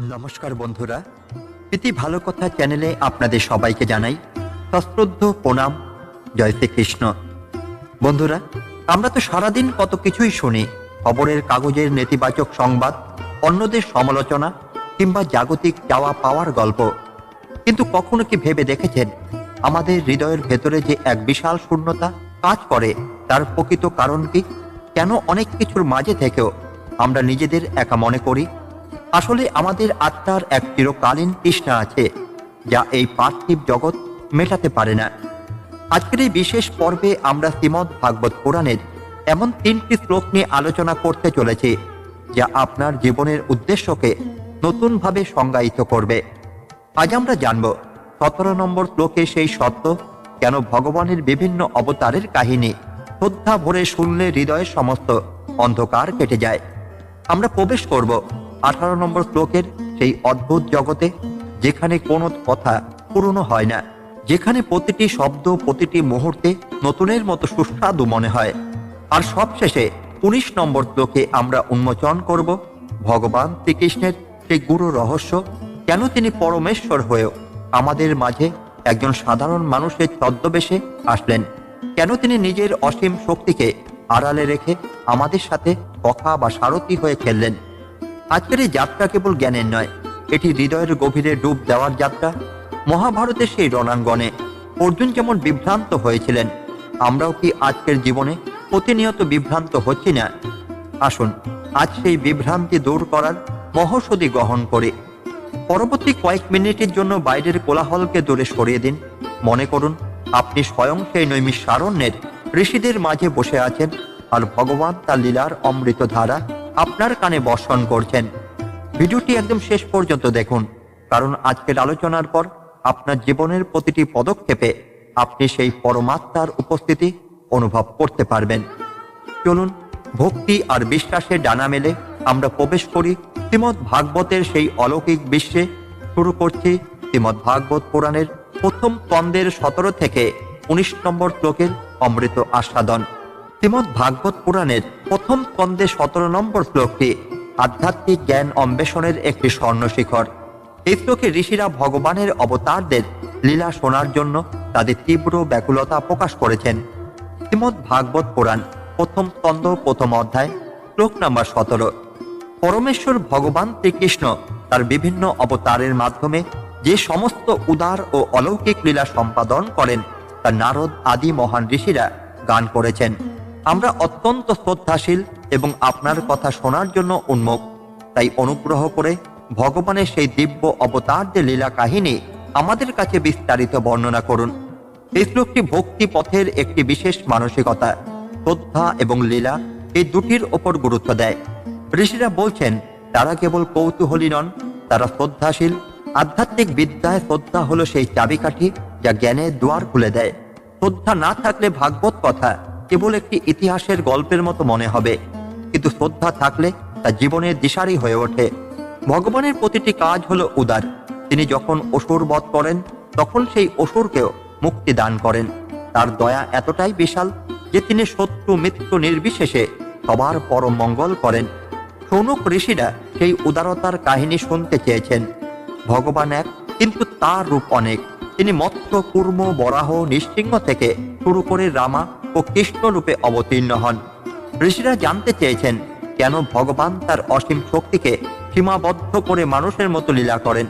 নমস্কার বন্ধুরা। প্রীতি ভালো কথা চ্যানেলে আপনাদের সবাইকে জানাই সশ্রদ্ধ প্রণাম। জয় শ্রীকৃষ্ণ। বন্ধুরা, আমরা তো সারাদিন কত কিছুই শুনি। খবরের কাগজের নেতিবাচক সংবাদ, অন্যদের সমালোচনা কিংবা জাগতিক চাওয়া পাওয়ার গল্প। কিন্তু কখনো কি ভেবে দেখেছেন? আমাদের হৃদয়ের ভেতরে যে এক বিশাল শূন্যতা কাজ করে, তার প্রকৃত কারণ কি? কেন অনেক কিছুর মাঝে থেকেও আমরা নিজেদের একা মনে করি? আসলে আমাদের আত্মার এক চিরকালীন তৃষ্ণা আছে, যা এই পার্থিব জগৎ মেটাতে পারে না। আজকের এই বিশেষ পর্বে আমরা শ্রীমদ ভাগবত পুরাণের এমন তিনটি শ্লোক নিয়ে আলোচনা করতে চলেছি, যা আপনার জীবনের উদ্দেশ্যকে নতুনভাবে সংজ্ঞায়িত করবে। আজ আমরা জানব, সতেরো নম্বর শ্লোকে সেই সত্য কেন ভগবানের বিভিন্ন অবতারের কাহিনী শ্রদ্ধা ভরে শুনলে হৃদয়ের সমস্ত অন্ধকার কেটে যায়। আমরা প্রবেশ করব আঠারো নম্বর শ্লোকের সেই অদ্ভুত জগতে যেখানে কোনো কথা পুরনো হয় না, যেখানে প্রতিটি শব্দ প্রতিটি মুহূর্তে নতুনের মতো সুস্বাদু মনে হয়। আর সবশেষে উনিশ নম্বর শ্লোকে আমরা উন্মোচন করব ভগবান শ্রীকৃষ্ণের সেই গুরু রহস্য, কেন তিনি পরমেশ্বর হয়েও আমাদের মাঝে একজন সাধারণ মানুষের ছদ্মবেশে আসলেন? কেন তিনি নিজের অসীম শক্তিকে আড়ালে রেখে আমাদের সাথে কথা বা সারথি হয়ে খেললেন? আজকের এই যাত্রা কেবল জ্ঞানের নয়, এটি হৃদয়ের গভীরে ডুব দেওয়ার যাত্রা। মহাভারতের সেই রণাঙ্গনে অর্জুন যেমন বিভ্রান্ত হয়েছিলেন, আমরাও কি আজকের জীবনে প্রতিনিয়ত বিভ্রান্ত হচ্ছি না? আসুন, আজ সেই বিভ্রান্তি দূর করার মহৌষধি গ্রহণ করে। পরবর্তী কয়েক মিনিটের জন্য বাইরের কোলাহলকে দূরে সরিয়ে দিন। মনে করুন, আপনি স্বয়ং সেই নৈমিষারণ্যের ঋষিদের মাঝে বসে আছেন, আর ভগবান তার লীলার অমৃত ধারা আপনার কানে বর্ষণ করছেন। ভিডিওটি একদম শেষ পর্যন্ত দেখুন, কারণ আজকের আলোচনার পর আপনার জীবনের প্রতিটি পদক্ষেপে আপনি সেই পরমাত্মার উপস্থিতি অনুভব করতে পারবেন। চলুন, ভক্তি আর বিশ্বাসের ডানা মেলে আমরা প্রবেশ করি শ্রীমৎ ভাগবতের সেই অলৌকিক বিশ্বে। শুরু করছি শ্রীমৎ ভাগবত পুরাণের প্রথম কন্দের সতেরো থেকে উনিশ নম্বর শ্লোকের অমৃত আস্বাদন। শ্রীমৎ ভাগবত পুরাণের প্রথম স্কন্ধে সতেরো নম্বর শ্লোকটি আধ্যাত্মিক জ্ঞান অন্বেষণের একটি স্বর্ণশিখর। এই শ্লোকে ঋষিরা ভগবানের অবতারদের লীলা শোনার জন্য তাদের তীব্র ব্যাকুলতা প্রকাশ করেছেন। শ্রীমৎ ভাগবত পুরাণ, প্রথম স্কন্ধ, প্রথম অধ্যায়, শ্লোক নাম্বার সতেরো। পরমেশ্বর ভগবান শ্রীকৃষ্ণ তার বিভিন্ন অবতারের মাধ্যমে যে সমস্ত উদার ও অলৌকিক লীলা সম্পাদন করেন, তা নারদ আদি মহান ঋষিরা গান করেছেন। আমরা অত্যন্ত শ্রদ্ধাশীল এবং আপনার কথা শোনার জন্য উন্মুখ তাই অনুগ্রহ করে ভগবানের সেই দিব্য অবতারদের লীলা কাহিনী আমাদের কাছে বিস্তারিত বর্ণনা করুন। এই শ্লোকটি ভক্তি পথের একটি বিশেষ মানসিকতা, শ্রদ্ধা এবং লীলা এই দুটির ওপর গুরুত্ব দেয়। ঋষিরা বলছেন, তারা কেবল কৌতূহলী নন, তারা শ্রদ্ধাশীল। আধ্যাত্মিক বিদ্যায় শ্রদ্ধা হলো সেই চাবিকাঠি যা জ্ঞানের দুয়ার খুলে দেয়। শ্রদ্ধা না থাকলে ভাগবত কথা কেবল একটি ইতিহাসের গল্পের মতো মনে হবে, কিন্তু শ্রদ্ধা থাকলে তা জীবনের দিশারি হয়ে ওঠে। ভগবানের প্রতিটি কাজ হলো উদার। তিনি যখন অসুর বধ করেন, তখন সেই অসুরকেও মুক্তি দান করেন। তার দয়া এতটাই বিশাল যে তিনি শত্রু, মিত্র, নির্বিশেষে সবার পরম মঙ্গল করেন। সৌনক ঋষিরা সেই উদারতার কাহিনী শুনতে চেয়েছেন। ভগবান এক, কিন্তু তার রূপ অনেক। তিনি মৎস্য কুর্ম, বরাহ, নৃসিংহ থেকে শুরু করে রামা ও কৃষ্ণ রূপে অবতীর্ণ হন। ঋষিরা জানতে চেয়েছেন, কেন ভগবান তার অসীম শক্তিকে সীমাবদ্ধ করে মানুষের মতো লীলা করেন?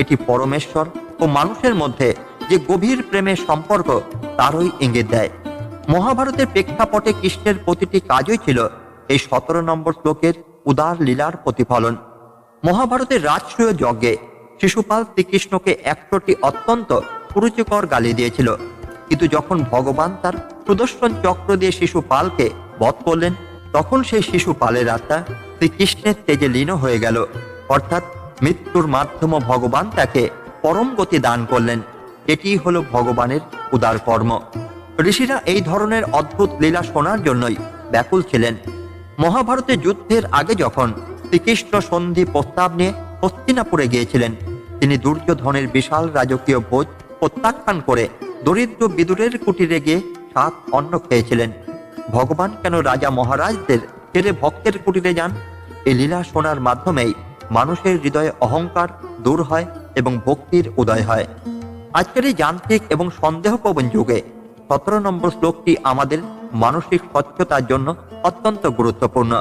এটি পরমেশ্বর ও মানুষের মধ্যে যে গভীর প্রেমের সম্পর্ক, তারই ইঙ্গিত দেয়। মহাভারতের প্রেক্ষাপটে কৃষ্ণের প্রতিটি কাজই ছিল এই সতেরো নম্বর শ্লোকের উদার লীলার প্রতিফলন। মহাভারতের রাজসূয় যজ্ঞে শিশুপাল শ্রীকৃষ্ণকে একশোটি অত্যন্ত কুরুচিকর গালি দিয়েছিল। কিন্তু যখন ভগবান তার সুদর্শন চক্র দিয়ে শিশুপালকে বধ করলেন, তখন সেই শিশুপালের আত্মা শ্রীকৃষ্ণের তেজে লীন হয়ে গেল। অর্থাৎ মৃত্যুর মাধ্যমে ভগবান তাকে পরম গতি দান করলেন। এটি হলো ভগবানের উদার কর্ম। ঋষিরা এই ধরনের অদ্ভুত লীলা শোনার জন্যই ব্যাকুল ছিলেন। মহাভারতের যুদ্ধের আগে যখন শ্রীকৃষ্ণ সন্ধি প্রস্তাব নিয়ে হস্তিনাপুরে গিয়েছিলেন, তিনি দুর্যোধনের বিশাল রাজকীয় ভোজ প্রত্যাখ্যান করে দরিদ্র বিদুরের কুটিরে গিয়ে সাত অন্ন খেয়েছিলেন। ভগবান কেন রাজা মহারাজদের ছেড়ে ভক্তের কুটিরে যান? এই লীলা শোনার মাধ্যমেই মানুষের হৃদয়ে অহংকার দূর হয় এবং ভক্তির উদয় হয়। আজকের এই যান্ত্রিক এবং সন্দেহপ্রবণ যুগে সতেরো নম্বর শ্লোকটি আমাদের মানসিক স্বচ্ছতার জন্য অত্যন্ত গুরুত্বপূর্ণ।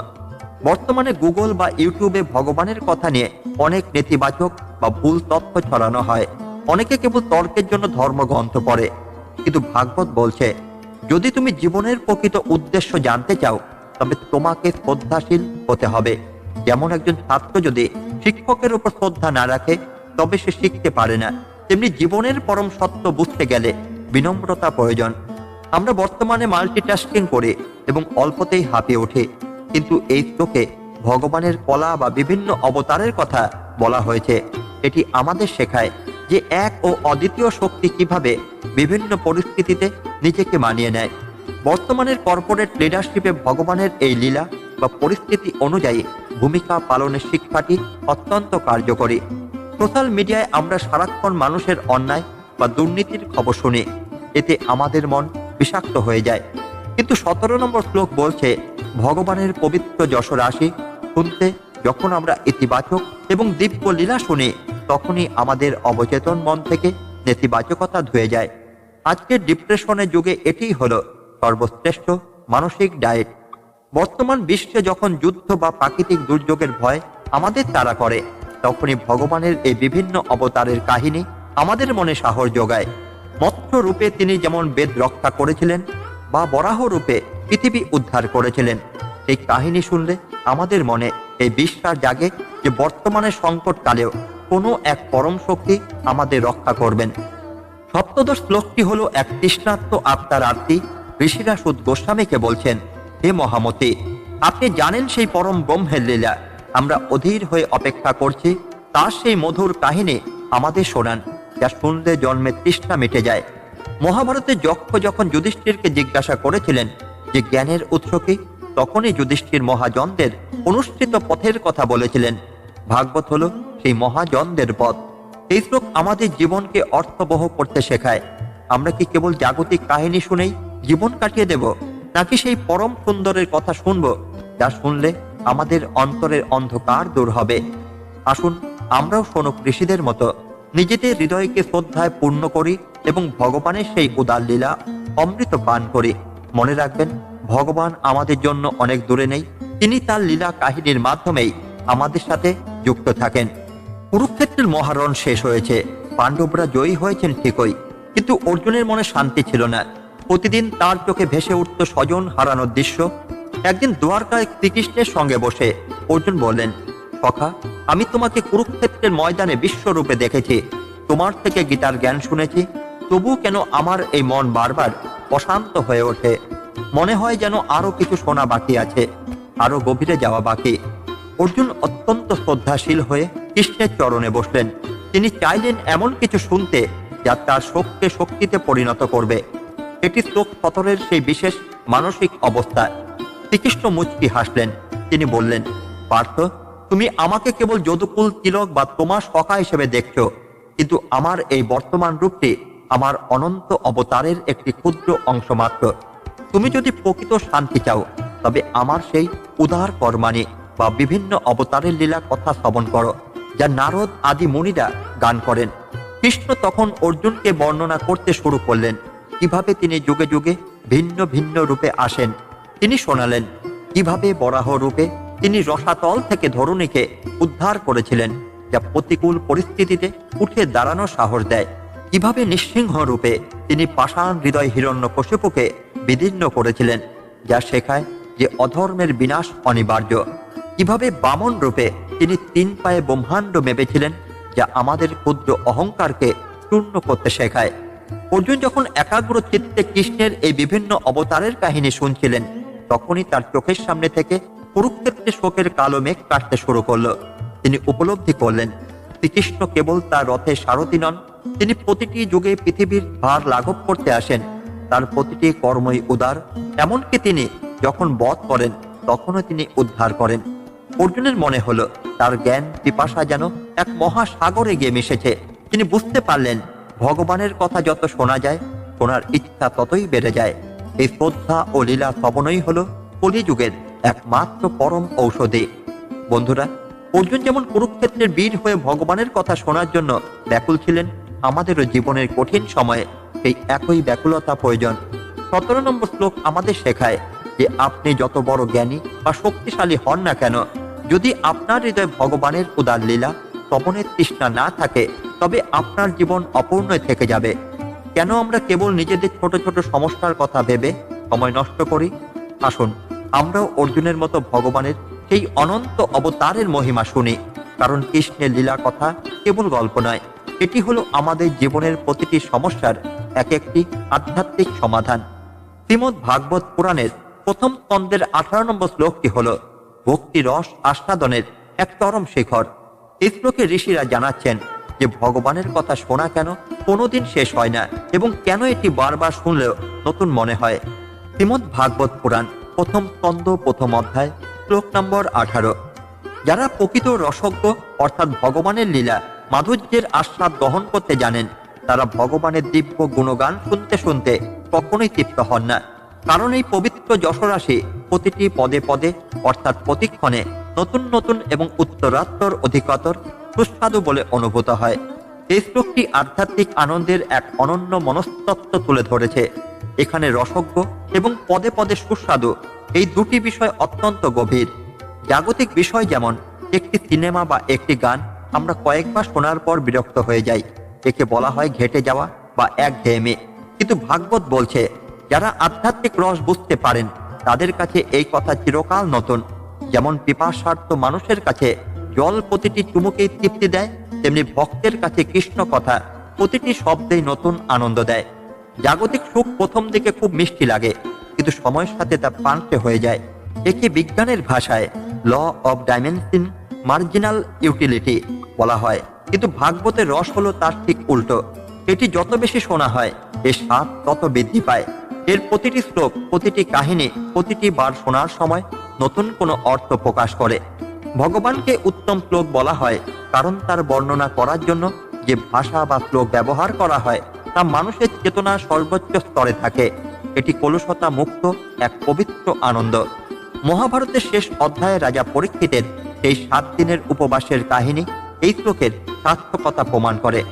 বর্তমানে গুগল বা ইউটিউবে ভগবানের কথা নিয়ে অনেক নেতিবাচক বা ভুল তথ্য ছড়ানো হয়। অনেকে কেবল তর্কের জন্য ধর্মগ্রন্থ পড়ে, কিন্তু ভাগবত বলছে, যদি তুমি জীবনের প্রকৃত উদ্দেশ্য জানতে চাও, তবে তোমাকে শ্রদ্ধাশীল হতে হবে। যেমন একজন ছাত্র যদি শিক্ষকের উপর শ্রদ্ধা না রাখে, তবে সে শিখতে পারে না। তেমনি জীবনের পরম সত্য বুঝতে গেলে বিনম্রতা প্রয়োজন। আমরা বর্তমানে মাল্টিটাস্কিং করে এবং অল্পতেই হাঁপিয়ে ওঠে কিন্তু এই শ্লোকে ভগবানের কলা বা বিভিন্ন অবতারের কথা বলা হয়েছে। এটি আমাদের শেখায় যে এক ও অদ্বিতীয় শক্তি কীভাবে বিভিন্ন পরিস্থিতিতে নিজেকে মানিয়ে নেয়। বর্তমানের কর্পোরেট লিডারশিপে ভগবানের এই লীলা বা পরিস্থিতি অনুযায়ী ভূমিকা পালনের শিক্ষাটি অত্যন্ত কার্যকরী। সোশ্যাল মিডিয়ায় আমরা সারাক্ষণ মানুষের অন্যায় বা দুর্নীতির খবর শুনি। এতে আমাদের মন বিষাক্ত হয়ে যায়। কিন্তু সতেরো নম্বর শ্লোক বলছে, ভগবানের পবিত্র যশরাশি শুনতে যখন আমরা ইতিবাচক এবং দিব্য লীলা শুনি, তখনই আমাদের অবচেতন মন থেকে নেতিবাচকতা ধুয়ে যায়। আজকের ডিপ্রেশনের যুগে এটিই হলো সর্বশ্রেষ্ঠ মানসিক ডায়েট। বর্তমান বিশ্বে যখন যুদ্ধ বা প্রাকৃতিক দুর্যোগের ভয় আমাদের তাড়া করে, তখনই ভগবানের এই বিভিন্ন অবতারের কাহিনী আমাদের মনে সাহস যোগায়। মৎস্য রূপে তিনি যেমন বেদ রক্ষা করেছিলেন বা বরাহ রূপে পৃথিবী উদ্ধার করেছিলেন এই কাহিনী শুনলে আমাদের মনে এই বিশ্বাস জাগে যে বর্তমানে সংকটকালেও কোনো এক পরম শক্তি আমাদের রক্ষা করবেন। সপ্তদশ শ্লোকটি হলো এক তৃষ্ণাত্ম আত্মার আরতি। ঋষিরা সুদ গোস্বামীকে বলছেন, হে মহামতি, আপনি জানেন সেই পরম ব্রহ্মের লীলা। আমরা অধীর হয়ে অপেক্ষা করছি, তার সেই মধুর কাহিনী আমাদের শোনান, যা শুনলে জন্মে তৃষ্ণা মিটে যায়। মহাভারতে যক্ষ যখন যুধিষ্ঠিরকে জিজ্ঞাসা করেছিলেন যে জ্ঞানের উৎস কি তখনই যুধিষ্ঠির মহাজনদের অনুষ্ঠিত পথের কথা বলেছিলেন। ভাগবত হলো সেই মহাজনদের পথ। এই শ্লোক আমাদের জীবনকে অর্থবহ করতে শেখায়। আমরা কি কেবল জাগতিক কাহিনী শুনেই জীবন কাটিয়ে দেব, নাকি সেই পরম সুন্দরের কথা শুনব, যা শুনলে আমাদের অন্তরের অন্ধকার দূর হবে? আসুন, আমরাও শোনক ঋষিদের মতো। নিজেদের হৃদয়কে শ্রদ্ধায় পূর্ণ করি এবং ভগবানের সেই উদার লীলা অমৃত পান করি। মনে রাখবেন ভগবান আমাদের জন্য অনেক দূরে নেই। তিনি তার লীলা কাহিনীর মাধ্যমেই আমাদের সাথে যুক্ত থাকেন। কুরুক্ষেত্রের মহারণ শেষ হয়েছে। পাণ্ডবরা জয়ী হয়েছেন ঠিকই, কিন্তু অর্জুনের মনে শান্তি ছিল না। প্রতিদিন তার চোখে ভেসে উঠত স্বজন হারানোর দৃশ্য। একদিন দ্বারকায় শ্রীকৃষ্ণের সঙ্গে বসে অর্জুন বললেন, সখা, আমি তোমাকে কুরুক্ষেত্রের ময়দানে বিশ্বরূপে দেখেছি। তোমার থেকে গীতার জ্ঞান শুনেছি। তবু কেন আমার এই মন বারবার অশান্ত হয়ে ওঠে? মনে হয় যেন আরও কিছু শোনা বাকি আছে, আরও গভীরে যাওয়া বাকি। অর্জুন অত্যন্ত শ্রদ্ধাশীল হয়ে কৃষ্ণের চরণে বসলেন। তিনি চাইলেন এমন কিছু শুনতে যা তার শোককে শক্তিতে পরিণত করবে। এটি শ্লোক সতরের সেই বিশেষ মানসিক অবস্থা। শ্রীকৃষ্ণ মুচকি হাসলেন। তিনি বললেন, পার্থ, তুমি আমাকে কেবল যদুকুল, তিলক বা তোমার সখা হিসেবে দেখছ, কিন্তু আমার এই বর্তমান রূপটি আমার অনন্ত অবতারের একটি ক্ষুদ্র অংশ মাত্র। তুমি যদি প্রকৃত শান্তি চাও, তবে আমার সেই উদার কর্মাণী বা বিভিন্ন অবতারের লীলা কথা শ্রবণ করো, যা নারদ আদি মুনিরা গান করেন। কৃষ্ণ তখন অর্জুনকে বর্ণনা করতে শুরু করলেন, কীভাবে তিনি যুগে যুগে ভিন্ন ভিন্ন রূপে আসেন। তিনি শোনালেন, কীভাবে বরাহ রূপে তিনি রসাতল থেকে ধরণীকে উদ্ধার করেছিলেন, যা প্রতিকূল পরিস্থিতিতে উঠে দাঁড়ানো সাহস দেয়। কীভাবে নিঃসিংহ রূপে তিনি পাষাণ হৃদয় হিরণ্য কশিপুকে বিদীর্ণ করেছিলেন, যা শেখায় যে অধর্মের বিনাশ অনিবার্য। কীভাবে বামন রূপে তিনি তিন পায়ে ব্রহ্মাণ্ড মেপেছিলেন, যা আমাদের ক্ষুদ্র অহংকারকে চূর্ণ করতে শেখায়। অর্জুন যখন একাগ্র চিত্তে কৃষ্ণের এই বিভিন্ন অবতারের কাহিনী শুনছিলেন, তখনই তার চোখের সামনে থেকে কুরুক্ষেত্রে শোকের কালো মেঘ কাটতে শুরু করল। তিনি উপলব্ধি করলেন, শ্রীকৃষ্ণ কেবল তার রথে সারথি নন, তিনি প্রতিটি যুগে পৃথিবীর ভার লাঘব করতে আসেন। তার প্রতিটি কর্মই উদার, এমনকি তিনি যখন বধ করেন, তখনও তিনি উদ্ধার করেন। অর্জুনের মনে হলো, তার জ্ঞান, পিপাসা যেন এক মহাসাগরে গিয়ে মিশেছে। তিনি বুঝতে পারলেন, ভগবানের কথা যত শোনা যায়, শোনার ইচ্ছা ততই বেড়ে যায়। এই শ্রদ্ধা ও লীলা শ্রবণই হলো কলিযুগের একমাত্র পরম ঔষধি। বন্ধুরা, অর্জুন যেমন কুরুক্ষেত্রের বীর হয়ে ভগবানের কথা শোনার জন্য ব্যাকুল ছিলেন, আমাদেরও জীবনের কঠিন সময়ে সেই একই ব্যাকুলতা প্রয়োজন। সতেরো নম্বর শ্লোক আমাদের শেখায় যে আপনি যত বড় জ্ঞানী বা শক্তিশালী হন না কেন, যদি আপনার হৃদয় ভগবানের উদার লীলা তপনের তৃষ্ণা না থাকে, তবে আপনার জীবন অপূর্ণই থেকে যাবে। কেন আমরা কেবল নিজেদের ছোট ছোট সমস্যার কথা ভেবে সময় নষ্ট করি? আসুন, আমরাও অর্জুনের মতো ভগবানের সেই অনন্ত অবতারের মহিমা শুনি, কারণ কৃষ্ণের লীলা কথা কেবল গল্প নয়। এটি হলো আমাদের জীবনের প্রতিটি সমস্যার এক একটি আধ্যাত্মিক সমাধান। শ্রীমদ ভাগবত পুরাণের প্রথম স্কন্ধের আঠারো নম্বর শ্লোকটি হল, ভক্তি রস আস্বাদনের এক চরম শিখর। এই শ্লোকে ঋষিরা জানাচ্ছেন যে, ভগবানের কথা শোনা কেন? কোনোদিন শেষ হয় না এবং কেন এটি বারবার শুনলেও নতুন মনে হয়? শ্রীমদ ভাগবত পুরাণ, প্রথম স্কন্ধ প্রথম অধ্যায়, শ্লোক নম্বর আঠারো। যারা প্রকৃত রসজ্ঞ, অর্থাৎ ভগবানের লীলা, মাধুর্যের আস্বাদ গ্রহণ করতে জানেন তারা ভগবানের দিব্য গুণগান শুনতে শুনতে কখনোই তৃপ্ত হন না। কারণ এই পবিত্র যশরাশি প্রতিটি পদে পদে, অর্থাৎ প্রতিক্ষণে, নতুন নতুন এবং উত্তরাত্তর অধিকতর সুস্বাদু বলে অনুভূত হয়। এই শ্লোকটি আধ্যাত্মিক আনন্দের এক অনন্য মনস্তত্ব তুলে ধরেছে। এখানে রসজ্ঞ এবং পদে পদে সুস্বাদু এই দুটি বিষয় অত্যন্ত গভীর। জাগতিক বিষয় যেমন, একটি সিনেমা বা একটি গান আমরা কয়েকবার শোনার পর বিরক্ত হয়ে যাই। একে বলা হয় ঘেটে যাওয়া বা এক ঘেয়েমে কিন্তু ভাগবত বলছে, যারা আধ্যাত্মিক রস বুঝতে পারেন, তাদের কাছে এই কথা চিরকাল নতুন। যেমন পিপাসার্থ মানুষের কাছে জল প্রতিটি চুমুকেই তৃপ্তি দেয়, তেমনি ভক্তের কাছে কৃষ্ণ কথা প্রতিটি শব্দেই নতুন আনন্দ দেয়। জাগতিক সুখ প্রথম দিকে খুব মিষ্টি লাগে, কিন্তু সময়ের সাথে তা পাল্টে হয়ে যায়। একে বিজ্ঞানের ভাষায় law of dimension marginal utility বলা হয়। কিন্তু ভাগবতের রস হলো তার ঠিক উল্টো। এটি যত বেশি শোনা হয়, এর স্বাদ তত বৃদ্ধি পায়। এর প্রতিটি শ্লোক, প্রতিটি কাহিনী, প্রতিটি বার শোনার সময় নতুন কোনো অর্থ প্রকাশ করে। ভগবানকে উত্তম শ্লোক বলা হয় কারণ তার বর্ণনা করার জন্য যে ভাষা বা শ্লোক ব্যবহার করা হয়, তা মানুষের চেতনা সর্বোচ্চ স্তরে থাকে। এটি কলুষতা মুক্ত এক পবিত্র আনন্দ। মহাভারতের শেষ অধ্যায়ে রাজা পরীক্ষিতের সেই সাত দিনের উপবাসের কাহিনী এই শ্লোকের সার্থকতা প্রমাণ করে।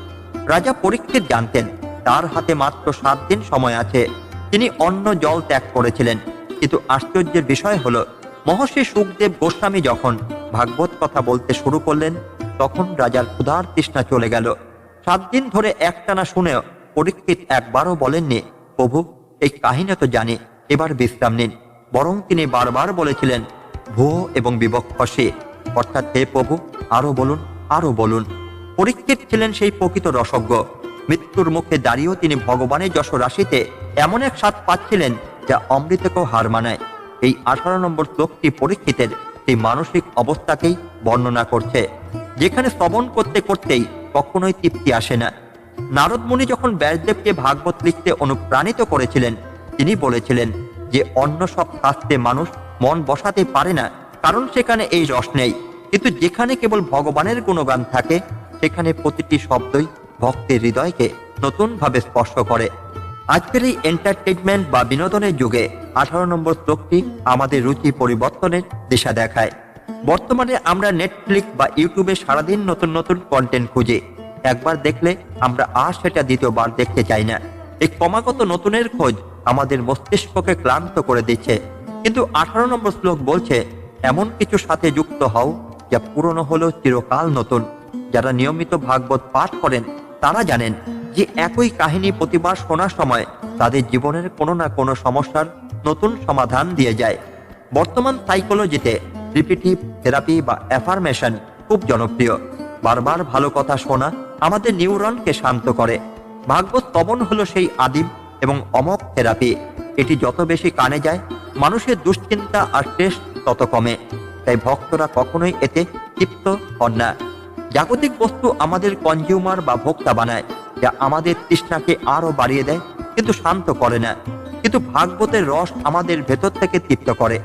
রাজা পরীক্ষিত জানতেন, তার হাতে মাত্র সাত দিন সময় আছে। তিনি অন্ন জল ত্যাগ করেছিলেন। কিন্তু আশ্চর্যের বিষয় হলো, মহর্ষি সুখদেব গোস্বামী যখন ভাগবত কথা বলতে শুরু করলেন, তখন রাজার ক্ষুধার তৃষ্ণা চলে গেল। সাত দিন ধরে একটানা শুনেও পরীক্ষিত একবারও বলেননি, প্রভু, এই কাহিনী তো জানি, এবার বিশ্রাম নিন। বরং তিনি বারবার বলেছিলেন, ভুয়ো এবং বিবক্ষসে। অর্থাৎ হে প্রভু আরও বলুন। আরও বলুন, পরীক্ষিত ছিলেন সেই প্রকৃত রসজ্ঞ। মৃত্যুর মুখে দাঁড়িয়েও তিনি ভগবানের যশ রাশিতে এমন এক স্বাদ পাচ্ছিলেন যা অমৃতকেও হার মানায়। এই আঠারো নম্বর শ্লোকটি পরীক্ষিতের সেই মানসিক অবস্থাকেই বর্ণনা করছে। যেখানে শ্রবণ করতে করতেই কখনোই তৃপ্তি আসে না। নারদ মুনি যখন ব্যাসদেবকে ভাগবত লিখতে অনুপ্রাণিত করেছিলেন, তিনি বলেছিলেন যে, অন্য সব শাস্ত্রে মানুষ মন বসাতে পারে না, কারণ সেখানে এই রস নেই। কিন্তু যেখানে কেবল ভগবানের গুণগান থাকে, সেখানে প্রতিটি শব্দই ভক্তের হৃদয়কে নতুনভাবে স্পর্শ করে। আজকের এই এন্টারটেনমেন্ট বা বিনোদনের যুগে আঠারো নম্বর শ্লোকটি আমাদের রুচি পরিবর্তনের দিশা দেখায়। বর্তমানে আমরা নেটফ্লিক্স বা ইউটিউবে সারাদিন নতুন নতুন কন্টেন্ট খুঁজি। একবার দেখলে আমরা আর সেটা দ্বিতীয়বার দেখতে চাই না। এই ক্রমাগত নতুনের খোঁজ আমাদের মস্তিষ্ককে ক্লান্ত করে দিচ্ছে। কিন্তু আঠারো নম্বর শ্লোক বলছে, এমন কিছু সাথে যুক্ত হও যা পুরনো হলেও চিরকাল নতুন। যারা নিয়মিত ভাগবত পাঠ করেন, তারা জানেন যে একই কাহিনী প্রতিবার শোনার সময় তাদের জীবনের কোনো না কোনো সমস্যার নতুন সমাধান দিয়ে যায়। বর্তমান সাইকোলজিতে রিপিটিভ থেরাপি বা অ্যাফার্মেশন খুব জনপ্রিয়। বারবার ভালো কথা শোনা আমাদের নিউরনকে শান্ত করে। ভাগবত তবন হলো সেই আদিম এবং অমক থেরাপি। এটি যত বেশি কানে যায়, মানুষের দুশ্চিন্তা আর স্ট্রেস তত কমে। তাই ভক্তরা কখনোই এতে তৃপ্ত হন না। জাগতিক বস্তু আমাদের কনজিউমার বা ভোক্তা বানায়, যা আমাদের তৃষ্ণাকে আরও বাড়িয়ে দেয়, কিন্তু শান্ত করে না। কিন্তু ভাগবতের রস আমাদের ভেতর থেকে তৃপ্ত করে।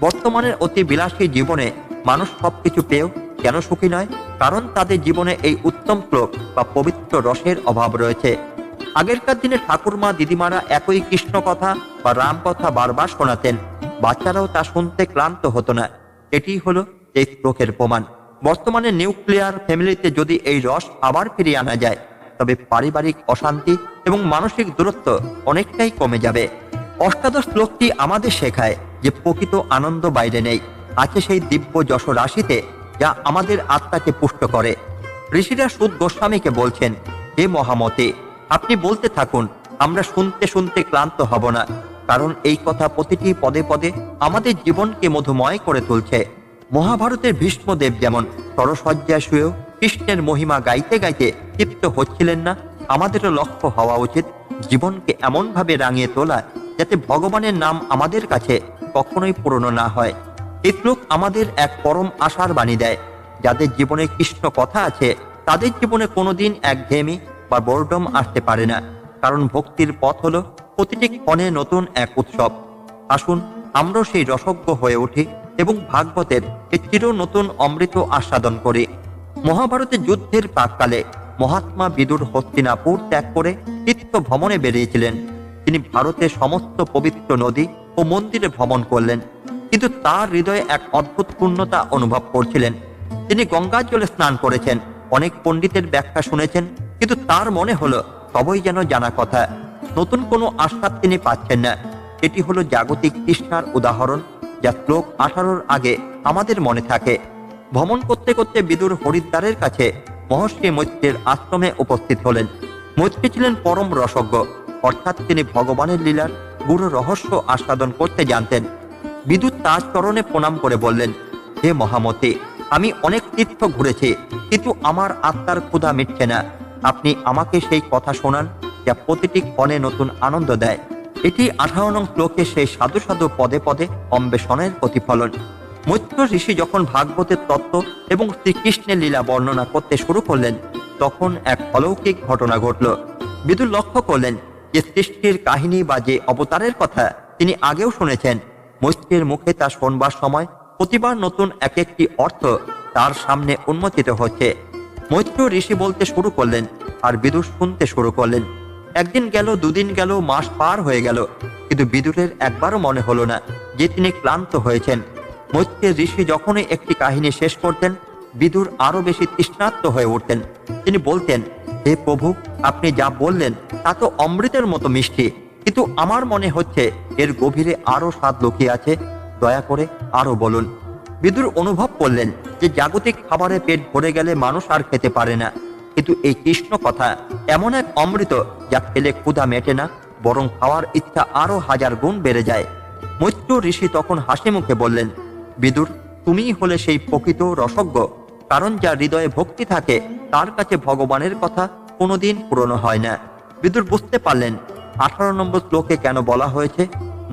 বর্তমানের অতি বিলাসী জীবনে মানুষ সবকিছু পেয়েও কেন সুখী নয়? কারণ তাদের জীবনে এই উত্তম শ্লোক বা পবিত্র রসের অভাব রয়েছে। আগেরকার দিনে ঠাকুরমা, দিদিমারা একই কৃষ্ণ কথা বা রাম কথা বারবার শোনাতেন। বাচ্চারাও তা শুনতে ক্লান্ত হতো না। এটি হলো এই শ্লোকের প্রমাণ। বর্তমানে নিউক্লিয়ার ফ্যামিলিতে যদি এই রস আবার ফিরিয়ে আনা যায়, তবে পারিবারিক অশান্তি এবং মানসিক দূরত্ব অনেকটাই কমে যাবে। অষ্টাদশ শ্লোকটি আমাদের শেখায় যে প্রকৃত আনন্দ বাইরে নেই। আছে সেই দিব্য যশ রাশিতে যা আমাদের আত্মাকে পুষ্ট করে। ঋষিরা সুদ গোস্বামীকে বলছেন, হে মহামতে, আপনি বলতে থাকুন, আমরা শুনতে শুনতে ক্লান্ত হব না। কারণ এই কথা প্রতিটি পদে পদে আমাদের জীবনকে মধুময় করে তুলছে। মহাভারতের ভীষ্মদেব যেমন সরসজ্জা শুয়েও কৃষ্ণের মহিমা গাইতে গাইতে তৃপ্ত হচ্ছিলেন না, আমাদেরও লক্ষ্য হওয়া উচিত জীবনকে এমনভাবে রাঙিয়ে তোলা যাতে ভগবানের নাম আমাদের কাছে কখনোই পুরনো না হয়। শ্লোক আমাদের এক পরম আশার বাণী দেয়, যাদের জীবনে কৃষ্ণ কথা আছে, তাদের জীবনে কোনোদিন এক ঘেমি বা বোরডম আসতে পারে না। কারণ ভক্তির পথ হলো প্রতিটি ক্ষণে নতুন এক উৎসব। আসুন, আমরাও সেই রসজ্ঞ হয়ে উঠি এবং ভাগবতের এই চির নতুন অমৃত আস্বাদন করি। মহাভারতের যুদ্ধের প্রাককালে মহাত্মা বিদুর হস্তিনাপুর ত্যাগ করে তীর্থ ভ্রমণে বেরিয়েছিলেন। তিনি ভারতের সমস্ত পবিত্র নদী ও মন্দিরে ভ্রমণ করলেন। কিন্তু তার হৃদয়ে এক অদ্ভুত পূর্ণতা অনুভব করছিলেন। তিনি গঙ্গার জলে স্নান করেছেন। অনেক পণ্ডিতের ব্যাখ্যা শুনেছেন, কিন্তু তার মনে হলো সবই যেন জানা কথা। নতুন কোনো আস্বাদ তিনি পাচ্ছেন না। এটি হলো জাগতিক তৃষ্ণার উদাহরণ, যা শ্লোক আঠারোর আগে আমাদের মনে থাকে। ভ্রমণ করতে করতে বিদুর হরিদ্বারের কাছে মহর্ষি মৈত্রের আশ্রমে উপস্থিত হলেন। মৈত্রী ছিলেন পরম রসজ্ঞ, অর্থাৎ তিনি ভগবানের লীলার গুরু রহস্য আস্বাদন করতে জানতেন। বিদ্যুৎ তার চরণে প্রণাম করে বললেন, হে মহামতি, আমি অনেক তীর্থ ঘুরেছি, কিন্তু আমার আত্মার ক্ষুধা মিটছে না। আপনি আমাকে সেই কথা শোনান যা প্রতিটি ক্ষণে নতুন আনন্দ দেয়। এটি আঠারো নং শ্লোকে সেই সাধু সাধু পদে পদে অম্বেষণের প্রতিফলন। মৈত্র ঋষি যখন ভাগবতের তত্ত্ব এবং শ্রীকৃষ্ণের লীলা বর্ণনা করতে শুরু করলেন, তখন এক অলৌকিক ঘটনা ঘটল। বিদুর লক্ষ্য করলেন যে সৃষ্টির কাহিনী বা যে অবতারের কথা তিনি আগেও শুনেছেন, মৈত্রের মুখে তা শোনবার সময় প্রতিবার নতুন এক একটি অর্থ তার সামনে উন্মোচিত হচ্ছে। মৈত্র ঋষি বলতে শুরু করলেন আর বিদুর শুনতে শুরু করলেন। একদিন গেল, দুদিন গেল, মাস পার হয়ে গেল, কিন্তু বিদুরের একবারও মনে হলো না যে তিনি ক্লান্ত হয়েছেন। মৈত্রের ঋষি যখনই একটি কাহিনী শেষ করতেন, বিদুর আরও বেশি তৃষ্ণার্ত হয়ে উঠতেন। তিনি বলতেন, হে প্রভু, আপনি যা বললেন, তা তো অমৃতের মতো মিষ্টি, কিন্তু আমার মনে হচ্ছে এর গভীরে আরও স্বাদ লুকিয়ে আছে। দয়া করে আরও বলুন। বিদুর অনুভব করলেন যে জাগতিক খাবারে পেট ভরে গেলে মানুষ আর খেতে পারে না। কিন্তু এই কৃষ্ণ কথা এমন এক অমৃত যা খেলে ক্ষুধা মেটে না, বরং খাওয়ার ইচ্ছা আরও হাজার গুণ বেড়ে যায়। মৈত্র ঋষি তখন হাসি মুখে বললেন, বিদুর, তুমিই হলে সেই প্রকৃত রসজ্ঞ, কারণ যা হৃদয়ে ভক্তি থাকে, তার কাছে ভগবানের কথা কোনোদিন পুরনো হয় না। বিদুর বুঝতে পারলেন, আঠারো নম্বর শ্লোকে কেন বলা হয়েছে,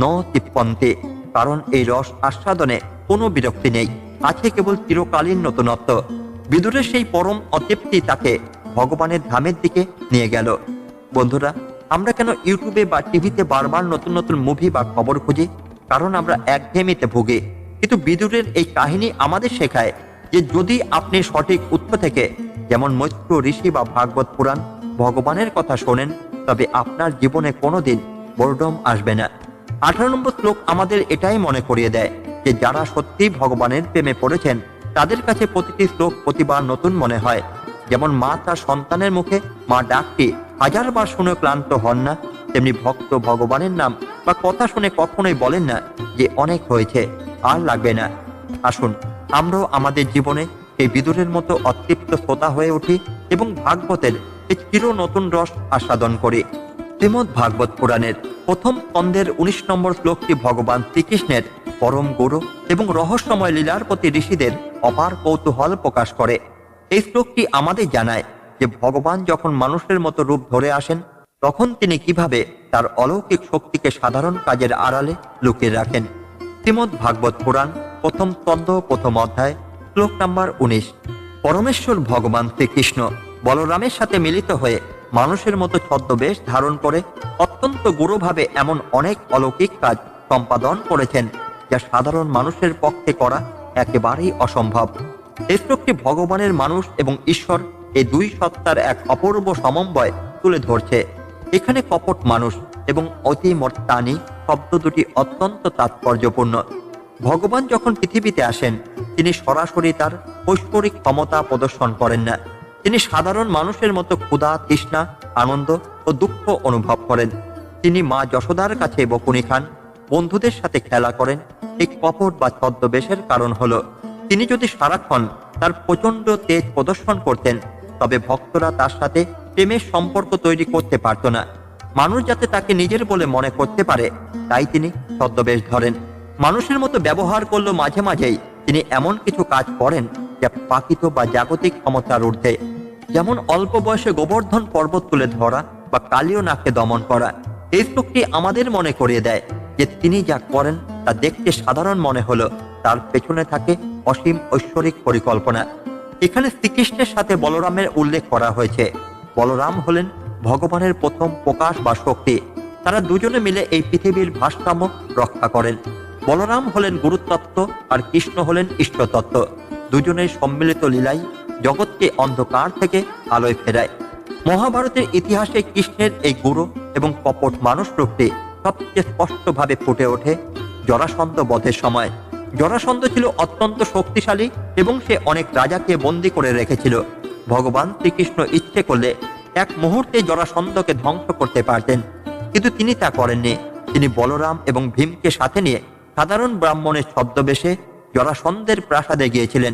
ন তিপ্পন্তে, কারণ এই রস আস্বাদনে কোনো বিরক্তি নেই, আছে কেবল চিরকালীন নতুনত্ব। বিদুরের সেই পরম অতৃপ্তি তাকে ভগবানের ধামের দিকে নিয়ে গেল। বন্ধুরা, আমরা কেন ইউটিউবে বা টিভিতে বারবার নতুন নতুন মুভি বা খবর খুঁজি? কারণ আমরা একঘেয়েমিতে ভুগি। কিন্তু বিদুরের এই কাহিনী আমাদের শেখায় যে যদি আপনি সঠিক উৎস থেকে যেমন মৈত্র, ঋষি বা ভাগবত পুরাণ ভগবানের কথা শোনেন, তবে আপনার জীবনে কোনোদিন বোরডম আসবে না। আঠারো নম্বর শ্লোক আমাদের এটাই মনে করিয়ে দেয় যে যারা সত্যি ভগবানের প্রেমে পড়েছেন তাদের কাছে প্রতিটি শ্লোক প্রতিবার নতুন মনে হয়। যেমন, মা তার সন্তানের মুখে, মা ডাকটি হাজারবার শুনে ক্লান্ত হন না। তেমনি ভক্ত ভগবানের নাম বা কথা শুনে কখনোই বলেন না যে, অনেক হয়েছে, আর লাগবে না। আসুন, আমরাও আমাদের জীবনে এই বিদুরের মতো অতৃপ্ত শ্রোতা হয়ে উঠি এবং ভাগবতের এই চির নতুন রস আস্বাদন করি। শ্রীমদ ভাগবত পুরাণের প্রথম স্কন্ধের উনিশ নম্বর শ্লোকটি ভগবান শ্রীকৃষ্ণের পরম গুরু এবং রহস্যময় লীলার প্রতি ঋষিদের অপার কৌতূহল প্রকাশ করে। এই শ্লোকটি আমাদের জানায় যে ভগবান যখন মানুষের মতো রূপ ধরে আসেন, তখন তিনি কীভাবে তার অলৌকিক শক্তিকে সাধারণ কাজের আড়ালে লুকিয়ে রাখেন। শ্রীমদ ভাগবত পুরাণ, প্রথম স্কন্ধ প্রথম অধ্যায়, শ্লোক নাম্বার উনিশ। পরমেশ্বর ভগবান শ্রীকৃষ্ণ বলরামের সাথে মিলিত হয়ে মানুষের মতো ছদ্মবেশ ধারণ করে অত্যন্ত গুরুভাবে এমন অনেক অলৌকিক কাজ সম্পাদন করেছেন। যা সাধারণ মানুষের পক্ষে করা একেবারেই অসম্ভব। এই ভগবানের মানুষ এবং ঈশ্বর এই দুই সত্তার এক অপূর্ব সমন্বয় তুলে ধরছে। এখানে কপট মানুষ এবং অতিমর্তানি শব্দ দুটি অত্যন্ত তাৎপর্যপূর্ণ। ভগবান যখন পৃথিবীতে আসেন, তিনি সরাসরি তার ঐশ্বরিক ক্ষমতা প্রদর্শন করেন না। তিনি সাধারণ মানুষের মতো ক্ষুধা, তৃষ্ণা, আনন্দ ও দুঃখ অনুভব করেন। তিনি মা যশোদার কাছে বকুনি খান, বন্ধুদের সাথে খেলা করেন এই কপট বা ছদ্মবেশের কারণ হলো, তিনি যদি সারাক্ষণ তার প্রচণ্ড তেজ প্রদর্শন করতেন, তবে ভক্তরা তার সাথে প্রেমের সম্পর্ক তৈরি করতে পারত না। মানুষ যাতে তাকে নিজের বলে মনে করতে পারে, তাই তিনি ছদ্মবেশ ধরেন। মানুষের মতো ব্যবহার করলেও মাঝে মাঝেই তিনি এমন কিছু কাজ করেন যা পাকিত বা জাগতিক ক্ষমতার ঊর্ধ্বে। যেমন অল্প বয়সে গোবর্ধন পর্বত তুলে ধরা বা কালীয় নাককে দমন করা। এই শ্লোকটি আমাদের মনে করিয়ে দেয় যে তিনি যা করেন তা দেখতে সাধারণ মনে হলো, তার পেছনে থাকে অসীম ঐশ্বরিক পরিকল্পনা। এখানে শ্রীকৃষ্ণের সাথে বলরামের উল্লেখ করা হয়েছে। বলরাম হলেন ভগবানের প্রথম প্রকাশ বা শক্তি। তারা দুজনে মিলে এই পৃথিবীর ভারসাম্য রক্ষা করেন। বলরাম হলেন গুরুতত্ত্ব আর কৃষ্ণ হলেন ইষ্টতত্ত্ব দুজনের সম্মিলিত লীলাই জগৎকে অন্ধকার থেকে আলোয় ফেরায়। মহাভারতের ইতিহাসে কৃষ্ণের এই গুরু এবং কপট মানুষ রূপটি সবচেয়ে স্পষ্টভাবে ফুটে ওঠে জরাসন্ধ বধের সময়। জরাসন্ধ ছিল অত্যন্ত শক্তিশালী এবং সে অনেক রাজাকে বন্দি করে রেখেছিল। ভগবান শ্রীকৃষ্ণ ইচ্ছে করলে এক মুহূর্তে জরাসন্ধকে ধ্বংস করতে পারতেন, কিন্তু তিনি তা করেননি। তিনি বলরাম এবং ভীমকে সাথে নিয়ে সাধারণ ব্রাহ্মণের ছদ্মবেশে জরাসন্ধের প্রাসাদে গিয়েছিলেন।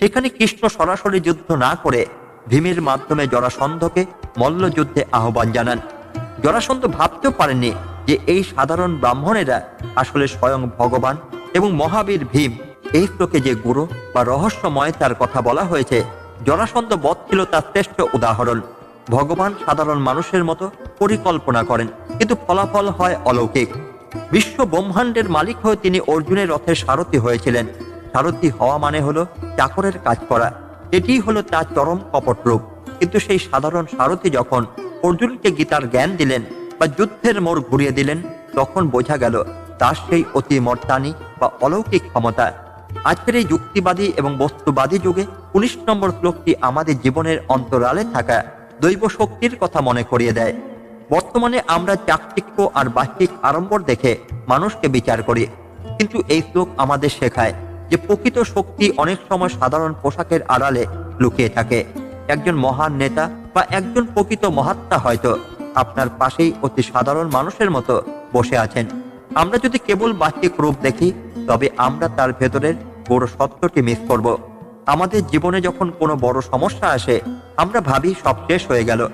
সেখানে কৃষ্ণ সরাসরি যুদ্ধ না করে ভীমের মাধ্যমে জরাসন্ধকে মল্লযুদ্ধে আহ্বান জানান। জরাসন্ধ ভাবতেও পারেননি যে এই সাধারণ ব্রাহ্মণেরা আসলে স্বয়ং ভগবান এবং মহাবীর ভীম। এই শ্লোকে যে গুরু বা রহস্যময় তার কথা বলা হয়েছে, জরাসন্ধ বধ ছিল তার শ্রেষ্ঠ উদাহরণ। ভগবান সাধারণ মানুষের মতো পরিকল্পনা করেন, কিন্তু ফলাফল হয় অলৌকিক। বিশ্ব ব্রহ্মাণ্ডের মালিক হয়ে তিনি অর্জুনের রথের সারথি হয়েছিলেন। সারথি হওয়া মানে হলো চাকরের কাজ করা। এটিই হলো তার চরম কপট রূপ কিন্তু সেই সাধারণ সারথি যখন অর্জুনকে গীতার জ্ঞান দিলেন বা যুদ্ধের মোড় ঘুরিয়ে দিলেন, তখন বোঝা গেল তার সেই অতি মর্তানি বা অলৌকিক ক্ষমতা। আজকের এই যুক্তিবাদী এবং বস্তুবাদী যুগে উনিশ নম্বর শ্লোকটি আমাদের জীবনের অন্তরালে থাকা দৈব শক্তির কথা মনে করিয়ে দেয়। বর্তমানে আমরা চাকচিক্য আর বাহ্যিক আড়ম্বর দেখে মানুষকে বিচার করি, কিন্তু এই শ্লোক আমাদের শেখায় যে প্রকৃত শক্তি অনেক সময় সাধারণ পোশাকের আড়ালে লুকিয়ে থাকে। একজন মহান নেতা বা একজন প্রকৃত মহাত্মা হয়তো আপনার পাশেই অতি সাধারণ মানুষের মতো বসে আছেন। আমরা যদি কেবল বাহ্যিক রূপ দেখি, তবে আমরা তার ভেতরের বড় সত্যটি মিস করব। আমাদের জীবনে যখন কোনো বড় সমস্যা আসে, আমরা ভাবি সব শেষ হয়ে গেল।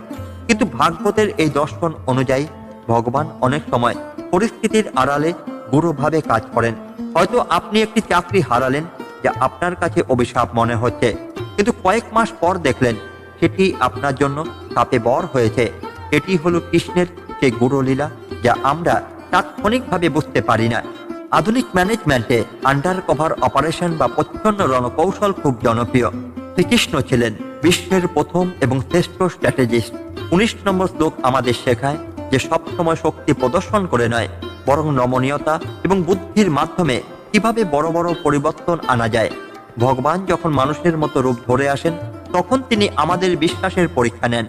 কিন্তু ভাগবতের এই দর্শন অনুযায়ী ভগবান অনেক সময় পরিস্থিতির আড়ালে গুরুভাবে কাজ করেন। হয়তো আপনি একটি চাকরি হারালেন, যা আপনার কাছে অভিশাপ মনে হচ্ছে। কিন্তু কয়েক মাস পর দেখলেন, সেটি আপনার জন্য সাপে বর হয়েছে। এটি হলো কৃষ্ণের সেই গুরুলীলা যা আমরা তাৎক্ষণিকভাবে বুঝতে পারি না। আধুনিক ম্যানেজমেন্টে আন্ডার কভার অপারেশন বা প্রচ্ছন্ন রণকৌশল খুব জনপ্রিয়। শ্রীকৃষ্ণ ছিলেন বিশ্বের প্রথম এবং শ্রেষ্ঠ স্ট্র্যাটেজিস্ট উনিশ নম্বর শ্লোক আমাদের শেখায় যে সবসময় শক্তি প্রদর্শন করে নয়, বরং নমনীয়তা এবং বুদ্ধির মাধ্যমে কীভাবে বড় বড় পরিবর্তন আনা যায়। ভগবান যখন মানুষের মতো রূপ ধরে আসেন, তখন তিনি আমাদের বিশ্বাসের পরীক্ষা নেন।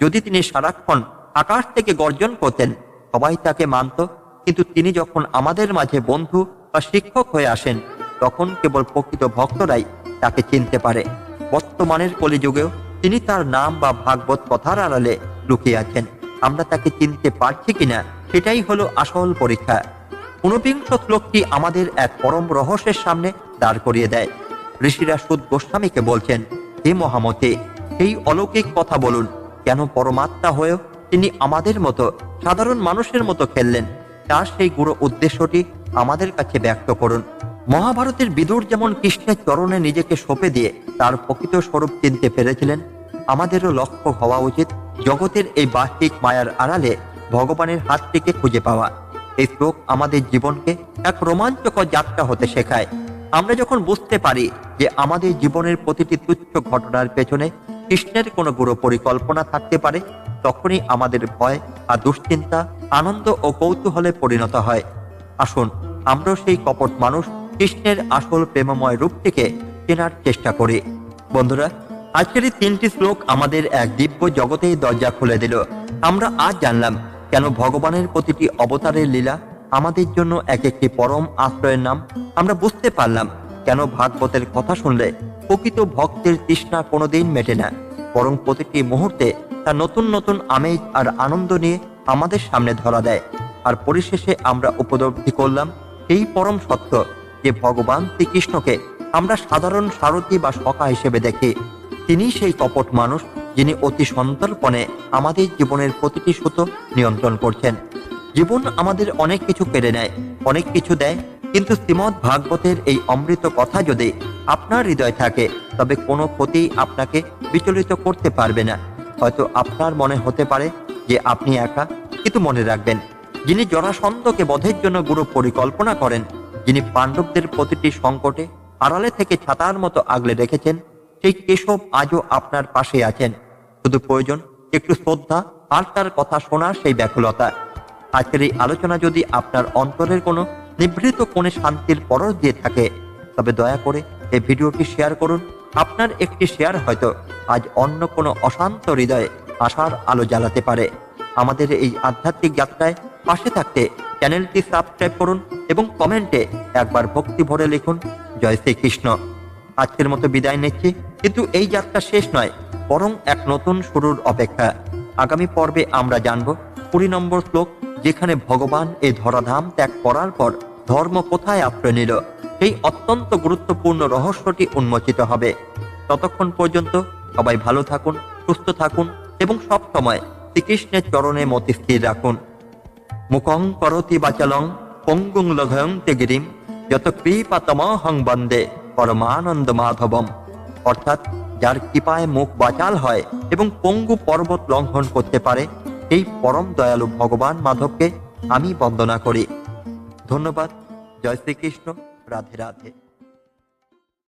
যদি তিনি সারাক্ষণ আকাশ থেকে গর্জন করতেন, সবাই তাকে মানত। কিন্তু তিনি যখন আমাদের মাঝে বন্ধু বা শিক্ষক হয়ে আসেন, তখন কেবল প্রকৃত ভক্তরাই তাকে চিনতে পারে। বর্তমানের কলিযুগেও তিনি তার নাম বা ভাগবত কথার আড়ালে লুকিয়ে আছেন। আমরা তাকে চিনতে পারছি কিনা, সেটাই হলো আসল পরীক্ষা। ঊনবিংশ শ্লোকটি আমাদের এক পরম রহস্যের সামনে দাঁড় করিয়ে দেয়। ঋষিরা সুদ গোস্বামীকে বলছেন, হে মহামতে, সেই অলৌকিক কথা বলুন। কেন পরমাত্মা হয়েও তিনি আমাদের মতো সাধারণ মানুষের মতো খেললেন? তার সেই গুরু উদ্দেশ্যটি আমাদের কাছে ব্যক্ত করুন। মহাভারতের বিদুর যেমন কৃষ্ণের চরণে নিজেকে সঁপে দিয়ে তার প্রকৃত স্বরূপ চিনতে পেরেছিলেন, আমাদেরও লক্ষ্য হওয়া উচিত জগতের এই বাহ্যিক মায়ার আড়ালে ভগবানের হাত থেকে খুঁজে পাওয়া। এই শ্লোক আমাদের জীবনকে এক রোমাঞ্চকর যাত্রা হতে শেখায়। আমরা যখন বুঝতে পারি যে আমাদের জীবনের প্রতিটি তুচ্ছ ঘটনার পেছনে কৃষ্ণের কোনো গুরু পরিকল্পনা থাকতে পারে, তখনই আমাদের ভয় আর দুশ্চিন্তা, আনন্দ ও কৌতূহলে পরিণত হয়। আসুন, আমরাও সেই কপট মানুষ কৃষ্ণের আসল প্রেমময় রূপটিকে চেনার চেষ্টা করি। বন্ধুরা, আজকের তিনটি শ্লোক আমাদের এক দিব্য জগতেই দরজা খুলে দিল। আমরা আজ জানলাম কেন ভগবানের প্রতিটি অবতারের লীলা আমাদের জন্য এক একটি পরম আশ্রয়ের নাম। আমরা বুঝতে পারলাম কেন ভাগবতের কথা শুনলে প্রকৃত ভক্তের তৃষ্ণা কোনোদিন মেটে না, বরং প্রতিটি মুহূর্তে তা নতুন নতুন আমেজ আর আনন্দ নিয়ে আমাদের সামনে ধরা দেয়। আর পরিশেষে আমরা উপলব্ধি করলাম এই পরম সত্য যে ভগবান শ্রীকৃষ্ণকে আমরা সাধারণ সারথী বা সখা হিসেবে দেখি। তিনি সেই কপট মানুষ যিনি অতি সন্তর্পণে আমাদের জীবনের প্রতিটি সুতো নিয়ন্ত্রণ করছেন। জীবন আমাদের অনেক কিছু কেড়ে নেয়, অনেক কিছু দেয় কিন্তু শ্রীমৎ ভাগবতের এই অমৃত কথা যদি আপনার হৃদয় থাকে, তবে কোনো ক্ষতি আপনাকে বিচলিত করতে পারবে না। হয়তো আপনার মনে হতে পারে যে আপনি একা কিন্তু মনে রাখবেন, যিনি জরাসন্ধকে বধের জন্য গুরু পরিকল্পনা করেন, যিনি পাণ্ডবদের প্রতিটি সংকটে আড়ালে থেকে ছাতার মতো আগলে রেখেছেন, সেই কেশব আজও আপনার পাশে আছেন। শুধু প্রয়োজন একটু শ্রদ্ধা আর তার কথা শোনার সেই ব্যাকুলতা। আজকের এই আলোচনা যদি আপনার অন্তরের কোনো নিভৃত কোণে শান্তির পরশ দিয়ে থাকে। তবে দয়া করে এই ভিডিওটি শেয়ার করুন। আপনার একটি শেয়ার হয়তো আজ অন্য কোনো অশান্ত হৃদয়ে আশার আলো জ্বালাতে পারে। আমাদের এই আধ্যাত্মিক যাত্রায় পাশে থাকতে চ্যানেলটি সাবস্ক্রাইব করুন এবং কমেন্টে একবার ভক্তি ভরে লিখুন, জয় শ্রীকৃষ্ণ। আজকের মতো বিদায় নিচ্ছি। কিন্তু এই যাত্রা শেষ নয়, বরং এক নতুন শুরুর অপেক্ষা। আগামী পর্বে আমরা জানব কুড়ি নম্বর শ্লোক যেখানে ভগবান এই ধরাধাম ত্যাগ করার পর ধর্ম কোথায় আশ্রয় নিল, সেই অত্যন্ত গুরুত্বপূর্ণ রহস্যটি উন্মোচিত হবে। ততক্ষণ পর্যন্ত সবাই ভালো থাকুন, সুস্থ থাকুন এবং সব সময় শ্রীকৃষ্ণের চরণে মতি স্থির রাখুন। মুখং করতি বাচালং, পঙ্গুং লঘয়ং তে গিরিম, যত কৃপাতমহং বন্দে পরমানন্দ মাধবম। অর্থাৎ যার কৃপায় মুখ বাচাল হয় এবং পঙ্গু পর্বত লঙ্ঘন করতে পারে সেই পরম দয়ালু ভগবান মাধবকে আমি বন্দনা করি। ধন্যবাদ। জয় শ্রীকৃষ্ণ। রাধে রাধে।